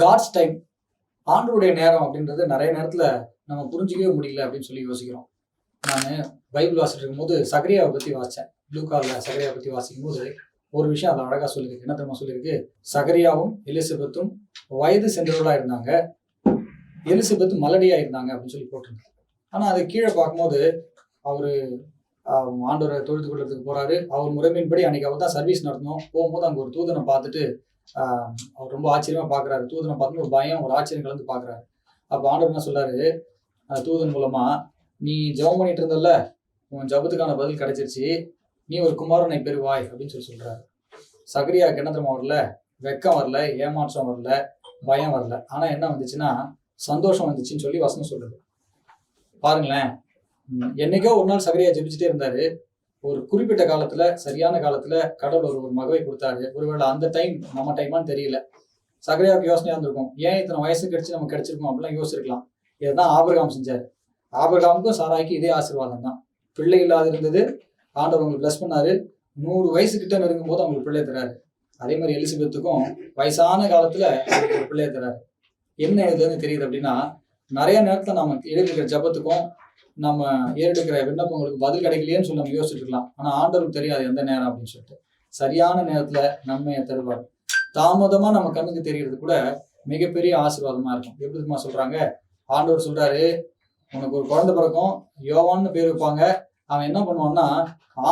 God's time ஆண்டருடைய நேரம் அப்படின்றது நிறைய நேரத்தில் நம்ம புரிஞ்சிக்கவே முடியல அப்படின்னு சொல்லி யோசிக்கிறோம். நான் பைபிள் வாசிட்டு இருக்கும்போது சகரியாவை பற்றி வாசித்தேன் லூக்காவில் சகரியாவை பற்றி வாசிக்கும் போது ஒரு விஷயம் அதை அழகாக சொல்லியிருக்கு. என்ன தெரியுமா சொல்லியிருக்கு? சகரியாவும் எலிசபெத்தும் வயது சென்றவர்களாக இருந்தாங்க. எலிசபெத் மலடியாக இருந்தாங்க அப்படின்னு சொல்லி போட்டிருந்தாங்க. ஆனால் அதை கீழே பார்க்கும்போது அவர் ஆண்டவரை தொழுது கொள்றதுக்கு போறாரு. அவர் முறைமையின்படி அன்னைக்கு அவர் தான் சர்வீஸ் நடத்தணும். போகும்போது அங்கே ஒரு தூதனை பார்த்துட்டு அவர் ரொம்ப ஆச்சரியமா பார்க்குறாரு தூதனை பார்த்து ஒரு பயம் ஒரு ஆச்சரியம் கலந்து பார்க்குறாரு அப்போ ஆண்டவர் என்ன சொல்றாரு? தூதன் மூலமா நீ ஜெபம் பண்ணிட்டு இருந்தல்ல? உன் ஜபத்துக்கான பதில் கிடைச்சிருச்சு. நீ ஒரு குமாரனை பெறுவாய் அப்படின்னு சொல்லி சொல்றாரு. சகரியாவுக்கு என்ன தெரியுமா வரல? வெக்கம் வரல ஏமாற்றம் வரல பயம் வரல. ஆனா என்ன வந்துச்சுன்னா சந்தோஷம் வந்துச்சுன்னு சொல்லி வசனம் சொல்றது. பாருங்களேன். என்னைக்கோ ஒரு நாள் சகரியா ஜெபிச்சுட்டே இருந்தாரு. ஒரு குறிப்பிட்ட காலத்துல சரியான காலத்துல கடவுள் ஒரு ஒரு மகவை கொடுத்தாரு. ஒருவேளை அந்த டைம் நம்ம டைமான்னு தெரியல. சகரியாவுக்கு யோசனையா இருந்திருக்கும். ஏன் இத்தனை வயசு கிடைச்சு நம்ம கிடைச்சிருக்கோம் அப்படிலாம் யோசிச்சிருக்கலாம். இதுதான் ஆபிரகாம் செஞ்சாரு. ஆபிரகாமுக்கும் சாராய்க்கு இதே ஆசீர்வாதம் தான். பிள்ளை இல்லாத இருந்தது ஆண்டவர் உங்களுக்கு பிளஸ் பண்ணாரு. நூறு வயசு கிட்ட நெருங்கும் போது அவங்களுக்கு பிள்ளை தராரு. அதே மாதிரி எலிசபெத்துக்கும் வயசான காலத்துல அவங்களுக்கு ஒரு பிள்ளைய தராரு. என்ன இதுன்னு தெரியுது அப்படின்னா நிறைய நேரத்துல நம்ம எழுதிக்கிற ஜபத்துக்கும் நம்ம ஏறெடுக்கிற விண்ணப்பங்களுக்கு பதில் கிடைக்கலையேன்னு சொல்லி நம்ம யோசிச்சுட்டு இருக்கலாம். ஆனா ஆண்டவருக்கு தெரியாது எந்த நேரம் அப்படின்னு சொல்லிட்டு. சரியான நேரத்துல நன்மையை தருவார் தாமதமா நம்ம கண்ணுக்கு தெரியறது கூட மிகப்பெரிய ஆசீர்வாதமா இருக்கும். எப்படி தெரியுமா சொல்றாங்க? ஆண்டவர் சொல்றாரு உனக்கு ஒரு குழந்தை பிறக்கும் யோவான்னு பேர் வைப்பாங்க. அவன் என்ன பண்ணுவான்னா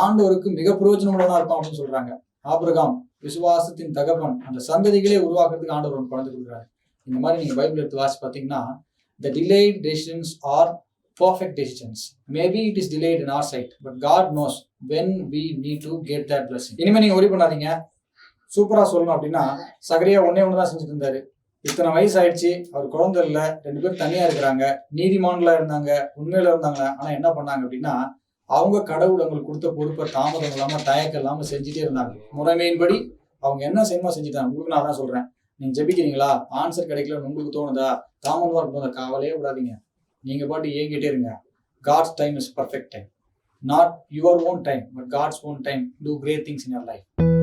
ஆண்டவருக்கு மிக பிரயோஜனமுள்ளவனா இருப்பான் அப்படின்னு சொல்றாங்க. ஆபிரகாம் விசுவாசத்தின் தகப்பன் அந்த சந்ததிகளே உருவாக்குறதுக்கு ஆண்டவர் குழந்தை கொடுக்குறாரு. இந்த மாதிரி நீங்க பைபிள் எடுத்து வாசி பார்த்தீங்கன்னா the delay decisions are perfect decisions. Maybe it is delayed in our sight but god knows when we need to get that blessing. இனிமே நீங்க ஒரி பண்ணாதீங்க. சூப்பரா சொல்லணும் அப்படின்னா சகரியா ஒன்னே ஒன்று தான் செஞ்சுட்டு இருந்தாரு. இத்தனை வயசு ஆயிடுச்சு அவர் குழந்தை இல்லை ரெண்டு பேரும் தனியா இருக்கிறாங்க நீதிமான்ல இருந்தாங்க உண்மையில இருந்தாங்க ஆனா என்ன பண்ணாங்க அப்படின்னா அவங்க கடவுள் அவங்களுக்கு கொடுத்த பொறுப்பை தாமதம் இல்லாம தயக்கம் இல்லாம செஞ்சுட்டே இருந்தாங்க. முறைமையின்படி அவங்க என்ன செய்யமா செஞ்சுட்டாங்க. உங்களுக்கு நான் தான் சொல்றேன். நீங்க ஜெபிக்கிறீங்களா? ஆன்சர் கிடைக்கலன்னு உங்களுக்கு தோணுதா? தாமதமா இருக்கும் கவலையே விடாதீங்க. நீங்க பாட்டு ஏங்கிட்டே இருங்க. God's time is perfect time not your own time but God's own time do great things in your life